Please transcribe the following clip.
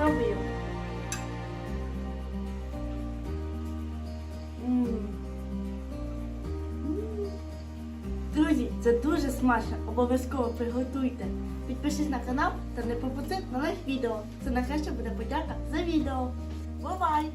спробуємо. Друзі, це дуже смачно. Обов'язково приготуйте. Підпишись на канал та не пропусти нових відео. Це найкраще буде подяка за відео. Бувай!